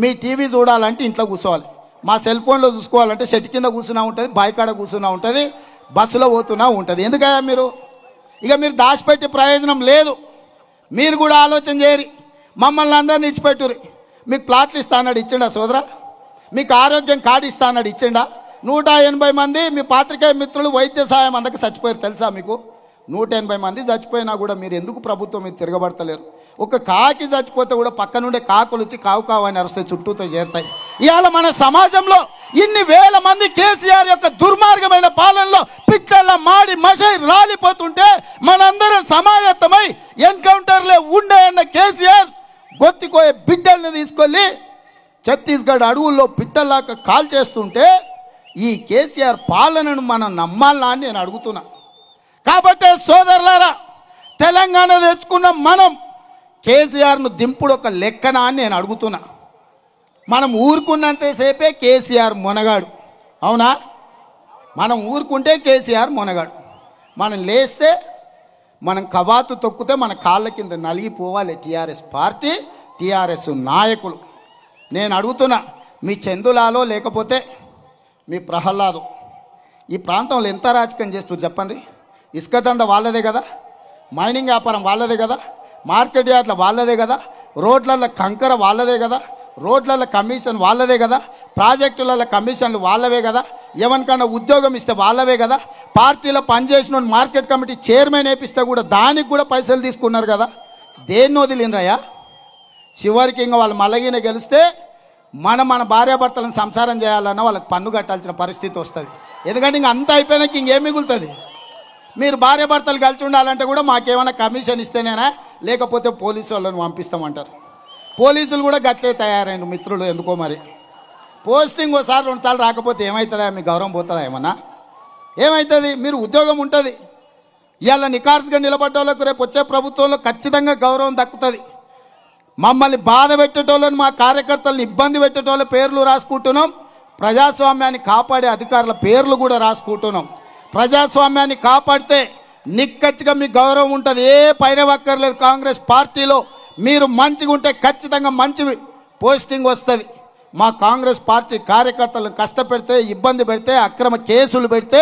మీ TV చూడాలంటే ఇంట్లో కూర్చోవాలి. మా సెల్ ఫోన్లో చూసుకోవాలంటే చెట్టు కింద కూర్చున్నా ఉంటుంది బాయికాడ కూర్చున్నా ఉంటుంది బస్సులో పోతున్నా ఉంటుంది. ఎందుకయ్యా మీరు? ఇక మీరు దాచిపెట్టే ప్రయోజనం లేదు. మీరు కూడా ఆలోచన చేయరు. మమ్మల్ని అందరిని ఇచ్చిపెట్టురు మీకు ప్లాట్లు ఇస్తానన్నాడు ఇచ్చిండా సోదరా? మీకు ఆరోగ్యం కార్డు ఇస్తానన్నాడు ఇచ్చిండా? నూట ఎనభై మంది మీ పాత్రికేయ మిత్రులు వైద్య సహాయం అందరికి చచ్చిపోయారు తెలుసా మీకు? నూట ఎనభై మంది చచ్చిపోయినా కూడా మీరు ఎందుకు ప్రభుత్వం మీద తిరగబడతలేరు? ఒక కాకి చచ్చిపోతే కూడా పక్క నుండే కాకులు వచ్చి కావు కావు అని అరిస్తే చుట్టూతో చేరుతాయి. ఇవాళ మన సమాజంలో ఇన్ని వేల మంది కేసీఆర్ యొక్క దుర్మార్గమైన పాలనలో పిట్టల మాడి మసై రాలిపోతుంటే మనందరం సమాయత్తమై ఎన్కౌంటర్లే ఉండేయన్న కేసీఆర్ గొత్తికోయే బిడ్డల్ని తీసుకెళ్ళి ఛత్తీస్గఢ్ అడవుల్లో పిట్టల్లాక కాల్ చేస్తుంటే ఈ కేసీఆర్ పాలనను మనం నమ్మాలా అని నేను అడుగుతున్నా. కాబట్టి సోదరులారా తెలంగాణ తెచ్చుకున్న మనం కేసీఆర్ను దింపుడు ఒక లెక్కన అని నేను అడుగుతున్నా. మనం ఊరుకున్నంతసేపే కేసీఆర్ మొనగాడు. అవునా? మనం ఊరుకుంటే కేసీఆర్ మొనగాడు. మనం లేస్తే మనం కవాతు తొక్కితే మన కాళ్ళ కింద నలిగిపోవాలి టీఆర్ఎస్ పార్టీ టీఆర్ఎస్ నాయకులు. నేను అడుగుతున్నా మీ చందులాలో లేకపోతే మీ ప్రహ్లాదు ఈ ప్రాంతంలో ఎంత రాజకీయం చేస్తారు చెప్పండి? ఇసుక దంద వాళ్ళదే కదా? మైనింగ్ వ్యాపారం వాళ్ళదే కదా? మార్కెట్ యార్డ్ల వాళ్ళదే కదా? రోడ్లలో కంకర వాళ్ళదే కదా? రోడ్లలో కమిషన్ వాళ్ళదే కదా? ప్రాజెక్టులలో కమిషన్లు వాళ్ళవే కదా? ఎవరికన్నా ఉద్యోగం ఇస్తే వాళ్ళవే కదా? పార్టీలో పనిచేసిన మార్కెట్ కమిటీ చైర్మన్ వేపిస్తే కూడా దానికి కూడా పైసలు తీసుకున్నారు కదా? దేన్ని వదిలినరయ్యా చివరికి ఇంకా వాళ్ళు మలగిన గెలిస్తే మనం మన భార్యాభర్తలను సంసారం చేయాలన్నా వాళ్ళకి పన్ను కట్టాల్సిన పరిస్థితి వస్తుంది. ఎందుకంటే ఇంక అంత అయిపోయినాక ఇంకేం మిగులుతుంది? మీరు భార్యాభర్తలు కలిసి ఉండాలంటే కూడా మాకేమైనా కమిషన్ ఇస్తేనేనా? లేకపోతే పోలీసు వాళ్ళని పంపిస్తామంటారు. పోలీసులు కూడా గట్లే తయారైన మిత్రులు ఎందుకో మరి. పోస్టింగ్ ఒకసారి రెండుసార్లు రాకపోతే ఏమవుతుందా మీ గౌరవం పోతుందా ఏమన్నా? ఏమవుతుంది మీరు ఉద్యోగం ఉంటుంది. ఇవాళ నికార్స్గా నిలబడ్డ వాళ్ళకు రేపు వచ్చే ప్రభుత్వంలో ఖచ్చితంగా గౌరవం దక్కుతుంది. మమ్మల్ని బాధ పెట్టేటోళ్ళని మా కార్యకర్తలను ఇబ్బంది పెట్టేటోళ్ళ పేర్లు రాసుకుంటున్నాం. ప్రజాస్వామ్యాన్ని కాపాడే అధికారుల పేర్లు కూడా రాసుకుంటున్నాం. ప్రజాస్వామ్యాన్ని కాపాడితే నిక్కచ్చిగా మీ గౌరవం ఉంటుంది. ఏ పైరవక్కర్లేదు కాంగ్రెస్ పార్టీలో. మీరు మంచిగా ఉంటే ఖచ్చితంగా మంచి పోస్టింగ్ వస్తుంది. మా కాంగ్రెస్ పార్టీ కార్యకర్తలను కష్టపెడితే ఇబ్బంది పెడితే అక్రమ కేసులు పెడితే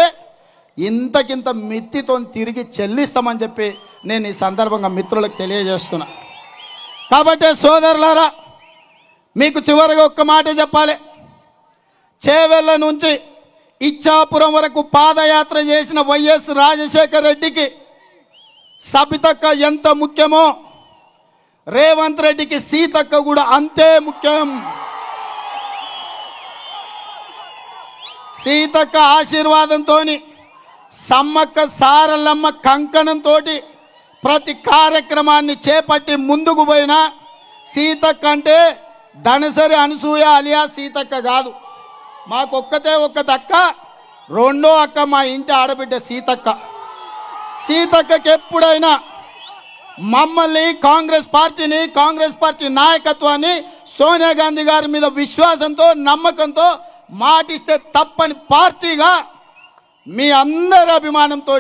ఇంతకింత మిత్తితో తిరిగి చెల్లిస్తామని చెప్పి నేను ఈ సందర్భంగా మిత్రులకు తెలియజేస్తున్నా. కాబట్టి సోదరులారా మీకు చివరిగా ఒక్క మాట చెప్పాలి. చేవెళ్ళ నుంచి ఇచ్చాపురం వరకు పాదయాత్ర చేసిన వైఎస్ రాజశేఖర రెడ్డికి సబితక్క ఎంత ముఖ్యమో రేవంత్ రెడ్డికి సీతక్క కూడా అంతే ముఖ్యం. సీతక్క ఆశీర్వాదంతో సమ్మక్క సారలమ్మ కంకణంతో ప్రతి కార్యక్రమాన్ని చేపట్టి ముందుకు పోయినా సీతక్క అంటే ధనసరి అనసూయ అలియా సీతక్క కాదు. మాకొక్కతే ఒక్క అక్క రెండో అక్క మా ఇంటి ఆడబిడ్డ సీతక్క. సీతక్కకి ఎప్పుడైనా మమ్మల్ని కాంగ్రెస్ పార్టీని కాంగ్రెస్ పార్టీ నాయకత్వాన్ని సోనియా గాంధీ గారి మీద విశ్వాసంతో నమ్మకంతో మాటిస్తే తప్పని పార్టీగా మీ అందరి అభిమానంతో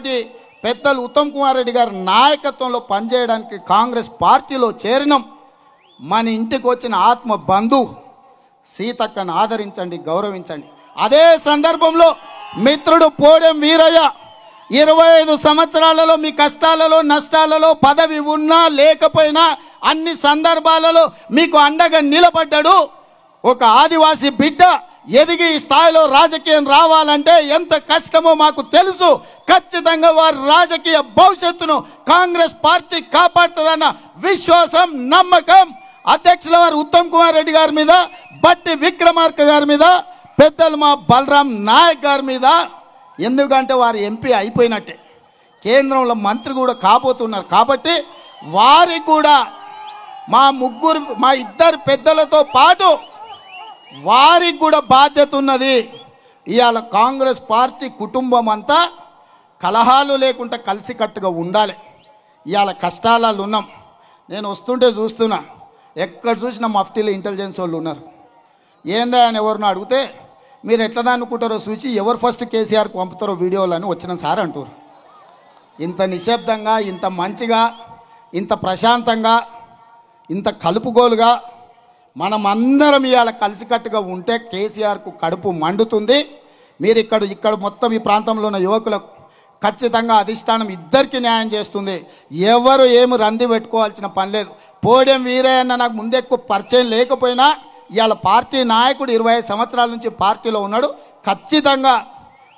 పెద్దలు ఉత్తమ్ కుమార్ రెడ్డి గారి నాయకత్వంలో పనిచేయడానికి కాంగ్రెస్ పార్టీలో చేరినాం. మన ఇంటికి వచ్చిన ఆత్మ బంధువు. సీతక్కను ఆదరించండి గౌరవించండి. అదే సందర్భంలో మిత్రుడు పోడెం వీరయ్య ఇరవై ఐదు సంవత్సరాలలో మీ కష్టాలలో నష్టాలలో పదవి ఉన్నా లేకపోయినా అన్ని సందర్భాలలో మీకు అండగా నిలబడ్డాడు. ఒక ఆదివాసి బిడ్డ ఎదిగి ఈ స్థాయిలో రాజకీయం రావాలంటే ఎంత కష్టమో మాకు తెలుసు. ఖచ్చితంగా వారి రాజకీయ భవిష్యత్తును కాంగ్రెస్ పార్టీ కాపాడుతుందన్న విశ్వాసం నమ్మకం. అధ్యక్షుల వారు ఉత్తమ్ కుమార్ రెడ్డి గారి మీద బట్టి విక్రమార్క గారి మీద పెద్దలు మా బలరాం నాయక్ గారి మీద ఎందుకంటే వారు ఎంపీ అయిపోయినట్టే. కేంద్రంలో మంత్రి కూడా కాబోతున్నారు కాబట్టి వారికి కూడా మా ముగ్గురు మా ఇద్దరు పెద్దలతో పాటు వారికి కూడా బాధ్యత ఉన్నది. ఇవాళ కాంగ్రెస్ పార్టీ కుటుంబం అంతా కలహాలు లేకుండా కలిసికట్టుగా ఉండాలి. ఇవాళ కష్టాలలో ఉన్నాం. నేను వస్తుంటే చూస్తున్నా. ఎక్కడ చూసినా మఫ్టీలో ఇంటెలిజెన్స్ వాళ్ళు ఉన్నారు. ఏందా అని ఎవరినో అడిగితే మీరు ఎట్లా అనుకుంటారో చూసి ఎవరు ఫస్ట్ కేసీఆర్కి పంపుతారో వీడియోలు అని వచ్చిన సార్ అంటారు. ఇంత నిశ్శబ్దంగా ఇంత మంచిగా ఇంత ప్రశాంతంగా ఇంత కలుపుగోలుగా మనం అందరం ఇవాళ కలిసికట్టుగా ఉంటే కేసీఆర్కు కడుపు మండుతుంది. మీరు ఇక్కడ ఇక్కడ మొత్తం ఈ ప్రాంతంలో ఉన్న యువకులకు ఖచ్చితంగా అధిష్టానం ఇద్దరికి న్యాయం చేస్తుంది. ఎవరు ఏమి రంది పెట్టుకోవాల్సిన పని లేదు. పోడెం అన్న నాకు ముందెక్కువ పరిచయం లేకపోయినా ఇవాళ పార్టీ నాయకుడు ఇరవై సంవత్సరాల నుంచి పార్టీలో ఉన్నాడు. ఖచ్చితంగా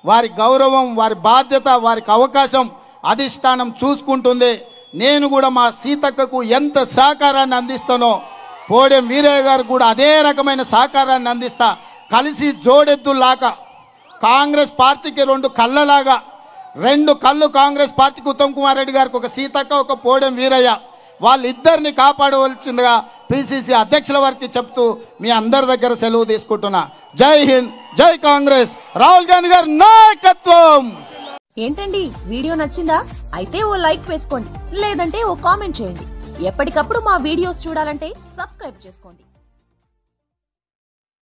వారి గౌరవం వారి బాధ్యత వారికి అవకాశం అధిష్టానం చూసుకుంటుంది. నేను కూడా మా సీతక్కకు ఎంత సహకారాన్ని అందిస్తానో పోడెం వీరయ్య గారు కూడా అదే రకమైన సహకారాన్ని అందిస్తా. కలిసి జోడెద్దులాగా కాంగ్రెస్ పార్టీకి రెండు కళ్ళలాగా రెండు కళ్ళు కాంగ్రెస్ పార్టీకి ఉత్తమ్ కుమార్ రెడ్డి గారికి ఒక సీతక్క ఒక పోడెం వీరయ్య. వాళ్ళిద్దరిని కాపాడవలసిందిగా పిసిసి అధ్యక్షుల వారికి చెప్తూ మీ అందరి దగ్గర సెలవు తీసుకుంటున్నా. జై హింద్ జై కాంగ్రెస్. రాహుల్ గాంధీ గారి నాయకత్వం. ఏంటండి? వీడియో నచ్చిందా? అయితే ఓ లైక్ వేసుకోండి. లేదంటే ఓ కామెంట్ చేయండి. ఎప్పటికప్పుడు మా వీడియోస్ చూడాలంటే సబ్స్క్రైబ్ చేసుకోండి.